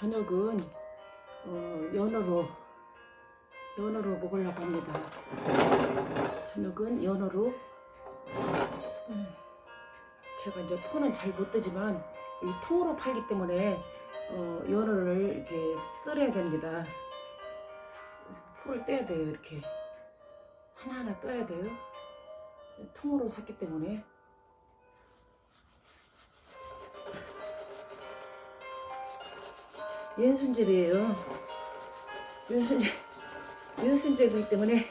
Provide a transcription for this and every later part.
저녁은 어, 연어로 연어로 먹으려고 합니다. 저녁은 연어로 음, 제가 이제 포는 잘 못 뜨지만 이 통으로 팔기 때문에 어, 연어를 이렇게 썰어야 됩니다. 포를 떼야 돼요 이렇게 하나하나 떠야 돼요. 통으로 샀기 때문에 연순절이에요. 연순절 연순절이기 때문에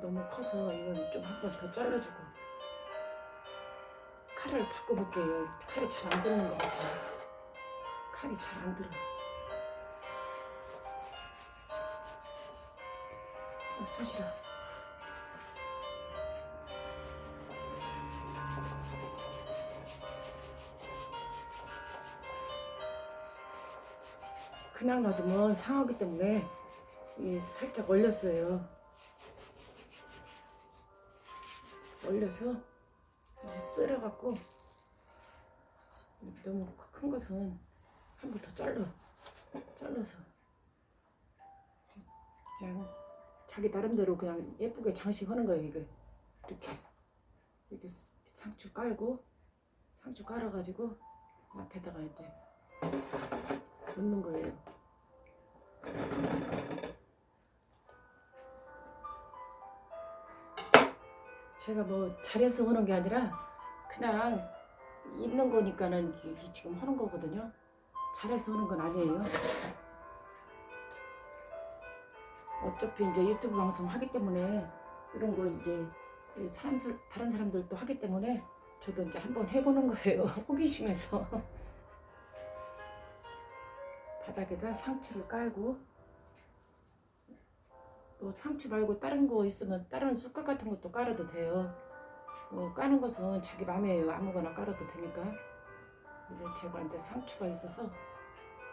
너무 커서 이건 좀 한 번 더 잘라주고 칼을 바꿔볼게요. 칼이 잘안 들는 것 같아요. 칼이 잘 안 들어. 아, 손실아. 그냥 놔두면 상하기 때문에 이 살짝 얼렸어요. 얼려서 이제 이렇게 너무 큰 것은 한 번 더 잘라 잘라서 그냥 자기 나름대로 그냥 예쁘게 장식하는 거예요 이게 이렇게 이렇게 상추 깔고 상추 깔아가지고 앞에다가 이제 놓는 거예요. 제가 뭐 잘해서 하는 게 아니라 그냥 있는 거니까는 지금 하는 거거든요. 잘해서 하는 건 아니에요. 어차피 이제 유튜브 방송 하기 때문에 이런 거 이제 이 사람들 다른 사람들도 하기 때문에 저도 이제 한번 해보는 거예요. 호기심에서 바닥에다 상추를 깔고 뭐 상추 말고 다른 거 있으면 다른 쑥갓 같은 것도 깔아도 돼요. 뭐 까는 것은 자기 맘이에요. 아무거나 깔아도 되니까. 이제 제가 이제 상추가 있어서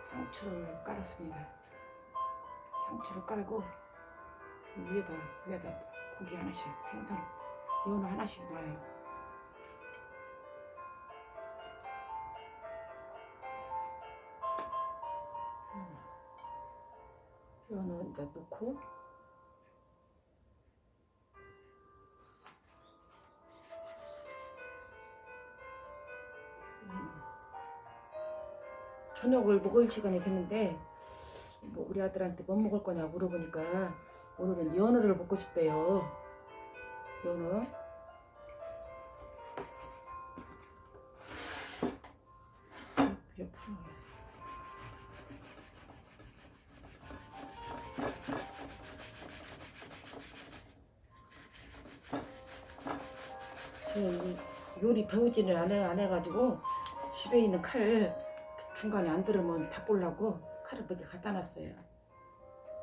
상추를 깔았습니다. 상추를 깔고 위에다 위에다 고기 하나씩 생선 연어 하나씩 놔요. 음. 연어 이제 넣고 저녁을 먹을 시간이 됐는데 뭐 우리 아들한테 뭐 먹을 거냐 물어보니까 오늘은 연어를 먹고 싶대요. 연어. 옆으로 요리 배우지는 안, 해, 안 해가지고 집에 있는 칼 중간에 안 들으면 바꾸려고 칼을 몇 개 갖다 놨어요.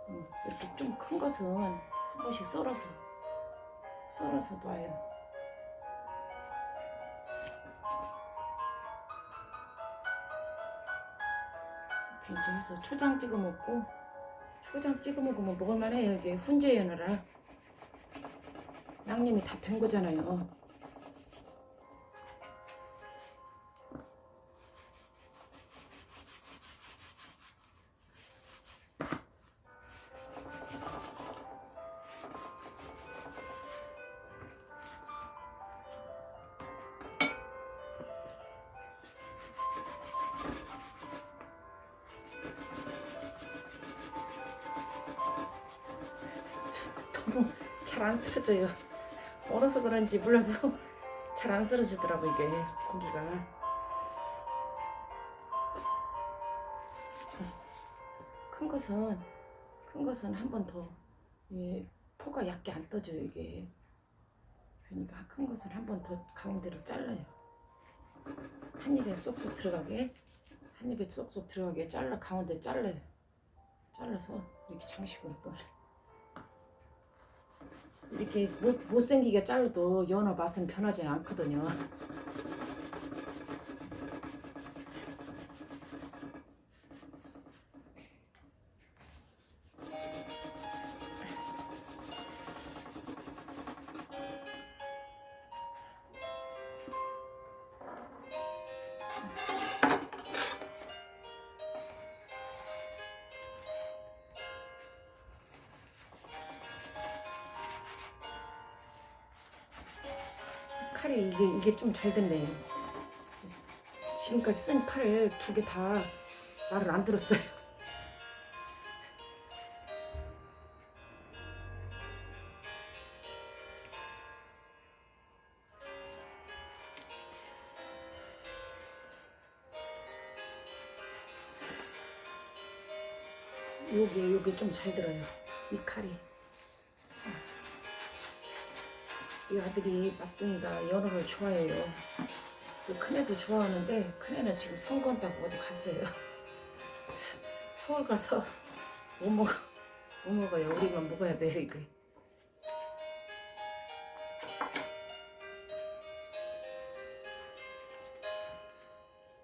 음, 이렇게 좀 큰 것은 한 번씩 썰어서 썰어서 놔요. 이렇게 해서 초장 찍어 먹고 초장 찍어 먹으면 먹을만해요. 이게 훈제 연어라 양념이 다 된 거잖아요. 잘 안 쓰러져요. 얼어서 그런지 몰라도 잘 안 쓰러지더라고 이게 고기가. 큰 것은 큰 것은 한 번더 예, 포가 얇게 안 떠져요 이게. 그러니까 큰 것은 한 번 더 가운데로 잘라요. 한 입에 쏙쏙 들어가게 한 입에 쏙쏙 들어가게 잘라 가운데 잘라요. 잘라서 이렇게 장식으로 또 이렇게 못, 못생기게 잘라도 연어 맛은 변하지 않거든요. 칼이 이게 이게 좀 잘 됐네요. 지금까지 쓴 칼을 두 개 다 말을 안 들었어요. 요게 요게 좀 잘 들어요. 이 칼이. 이 아들이 막둥이가 연어를 좋아해요. 그 큰애도 좋아하는데 큰애는 지금 선거한다고 어디 갔어요. 서울 가서 못 먹어 못 먹어요. 우리만 먹어야 돼요 이거.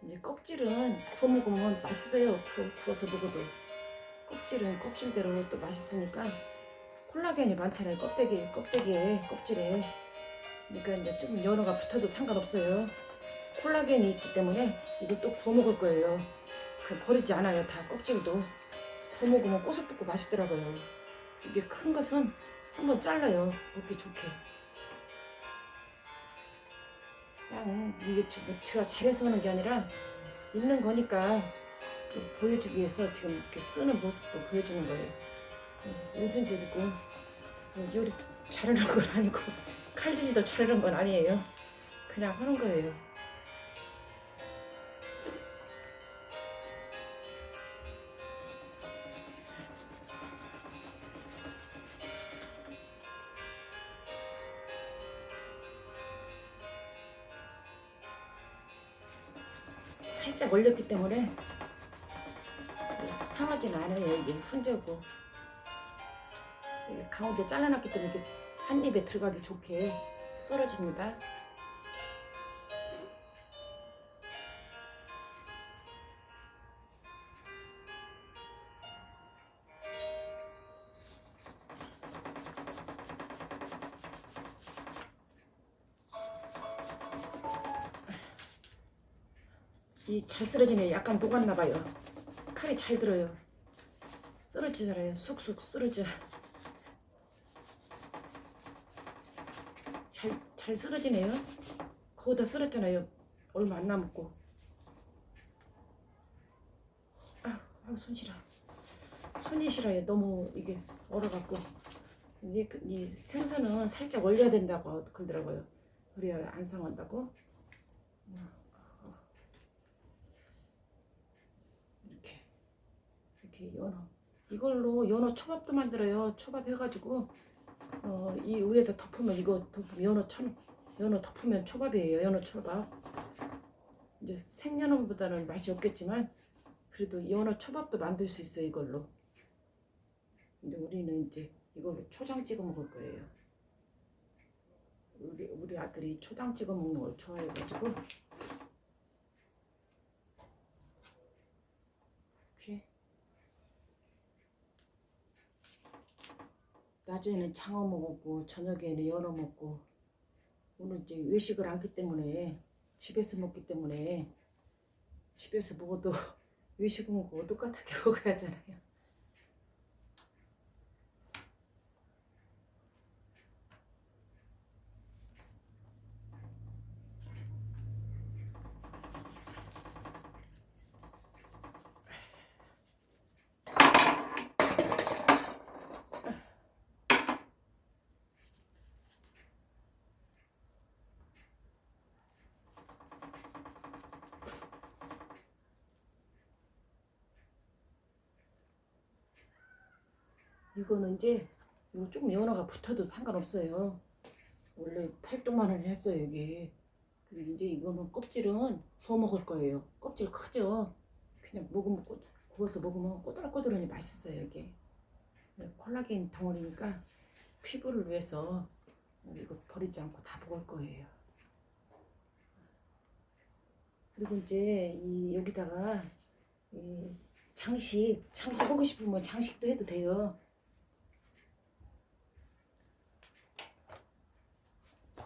이제 껍질은 구워 먹으면 맛있어요. 구워, 구워서 먹어도 껍질은 껍질대로 또 맛있으니까 콜라겐이 많잖아요. 껍데기, 껍데기에, 껍질에. 그러니까 이제 좀 연어가 붙어도 상관없어요. 콜라겐이 있기 때문에 이거 또 구워 먹을 거예요. 그 버리지 않아요. 다 껍질도. 구워 먹으면 꼬석붙고 맛있더라고요. 이게 큰 것은 한번 잘라요. 먹기 좋게. 그냥 이게 지금 제가 잘해서 하는 게 아니라 있는 거니까 또 보여주기 위해서 지금 이렇게 쓰는 모습도 보여주는 거예요. 은순집이고 요리 잘하는 건 아니고 칼질이도 잘하는 건 아니에요. 그냥 하는 거예요. 살짝 얼렸기 때문에 상하지는 않아요. 이게 훈제고 이 가운데 잘라놨기 때문에 이게 한 입에 들어가기 좋게 썰어집니다. 이잘 쓰러지네. 약간 녹았나 봐요. 칼이 잘 들어요. 쓰러지잖아요. 쑥쑥 쓰러져. 잘, 잘 쓰러지네요. 거기다 쓸었잖아요. 얼마 안 남았고. 아, 아, 손 시려. 손이 시려요. 너무 이게 얼어갖고. 이, 그- 이 생선은 살짝 얼려야 된다고 그러더라고요. 그래야 안 상한다고. 이렇게 이렇게 연어. 이걸로 연어 초밥도 만들어요. 초밥 해가지고 어, 이 위에다 덮으면 이거 덮으면 연어 천 연어 덮으면 초밥이에요. 연어 초밥. 이제 생연어보다는 맛이 없겠지만 그래도 연어 초밥도 만들 수 있어요. 이걸로. 근데 우리는 이제 이걸로 초장 찍어 먹을 거예요. 우리 우리 아들이 초장 찍어 먹는 걸 좋아해가지고 이렇게 낮에는 장어 먹었고 저녁에는 연어 먹고 오늘 이제 외식을 안기 때문에 집에서 먹기 때문에 집에서 먹어도 외식 먹고 똑같게 먹어야 하잖아요. 이거는 이제 이거 조금 연어가 붙어도 상관없어요. 원래 800만 원 했어요 이게. 그리고 이제 이거는 껍질은 구워 먹을 거예요. 껍질 크죠. 그냥 먹으면 꼬, 구워서 먹으면 꼬들꼬들하니 맛있어요 이게. 콜라겐 덩어리니까 피부를 위해서 이거 버리지 않고 다 먹을 거예요. 그리고 이제 이 여기다가 이 장식 장식 하고 싶으면 장식도 해도 돼요.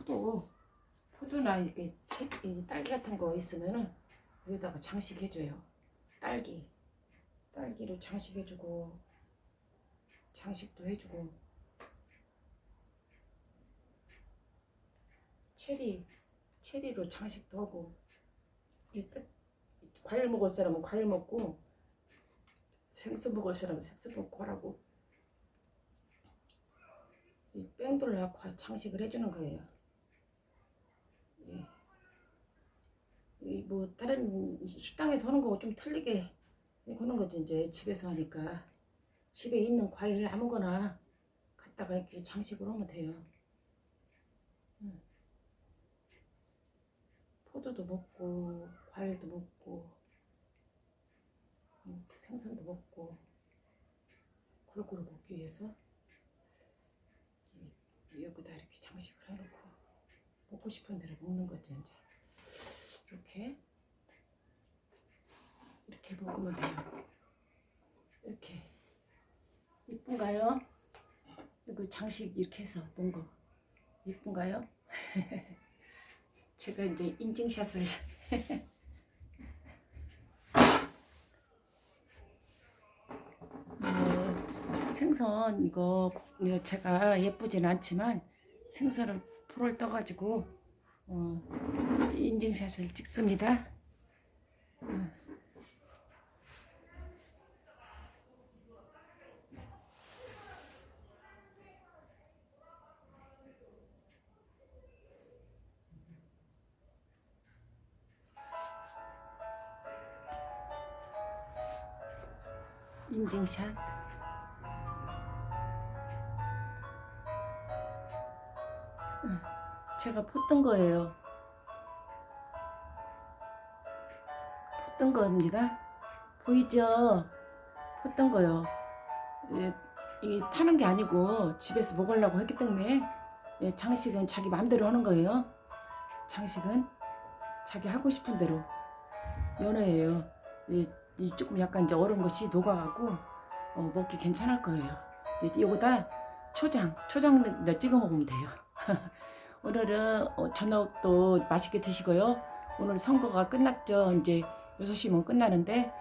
포도 포도나 이렇게 책, 이 딸기 같은 거 있으면은 위에다가 장식해줘요. 딸기. 딸기로 장식해주고, 장식도 해주고, 체리, 체리로 장식도 하고, 우리 뜻, 과일 먹을 사람은 과일 먹고, 생수 먹을 사람은 생수 먹고 하라고. 이 뺑돌을 갖고 장식을 해주는 거예요. 예. 이 뭐 다른 식당에서 하는 거하고 좀 틀리게 그런 거지 이제 집에서 하니까 집에 있는 과일 아무거나 갖다가 이렇게 장식을 하면 돼요. 음. 포도도 먹고 과일도 먹고 음, 생선도 먹고 골고루 먹기 위해서 이- 여기다 이렇게 장식을 해놓고 먹고 싶은 대로 먹는 거지 이제 이렇게 이렇게 먹으면 돼요. 이렇게 이쁜가요? 이거 장식 이렇게 해서 놓은 거 이쁜가요? 제가 이제 인증샷을 어, 생선 이거 제가 예쁘진 않지만 생선을 풀을 떠가지고 어, 인증샷을 찍습니다. 인증샷. 응, 제가 폿던 거예요. 폿던 겁니다. 보이죠? 폿던 거요. 예, 이 파는 게 아니고 집에서 먹으려고 했기 때문에 예, 장식은 자기 마음대로 하는 거예요. 장식은 자기 하고 싶은 대로 연어예요. 이, 이 조금 약간 이제 얼은 것이 녹아가고 어, 먹기 괜찮을 거예요. 이- 이거다 초장, 초장 넣- 찍어 먹으면 돼요. 오늘은 어, 저녁도 맛있게 드시고요. 오늘 선거가 끝났죠. 이제 6시면 끝나는데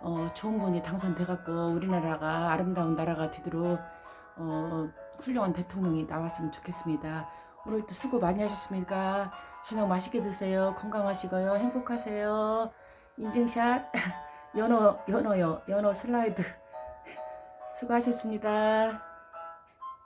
어, 좋은 분이 당선돼갖고 우리나라가 아름다운 나라가 되도록 어, 훌륭한 대통령이 나왔으면 좋겠습니다. 오늘도 수고 많이 하셨습니다. 저녁 맛있게 드세요. 건강하시고요. 행복하세요. 인증샷 연어 연어요 연어 슬라이드 수고하셨습니다.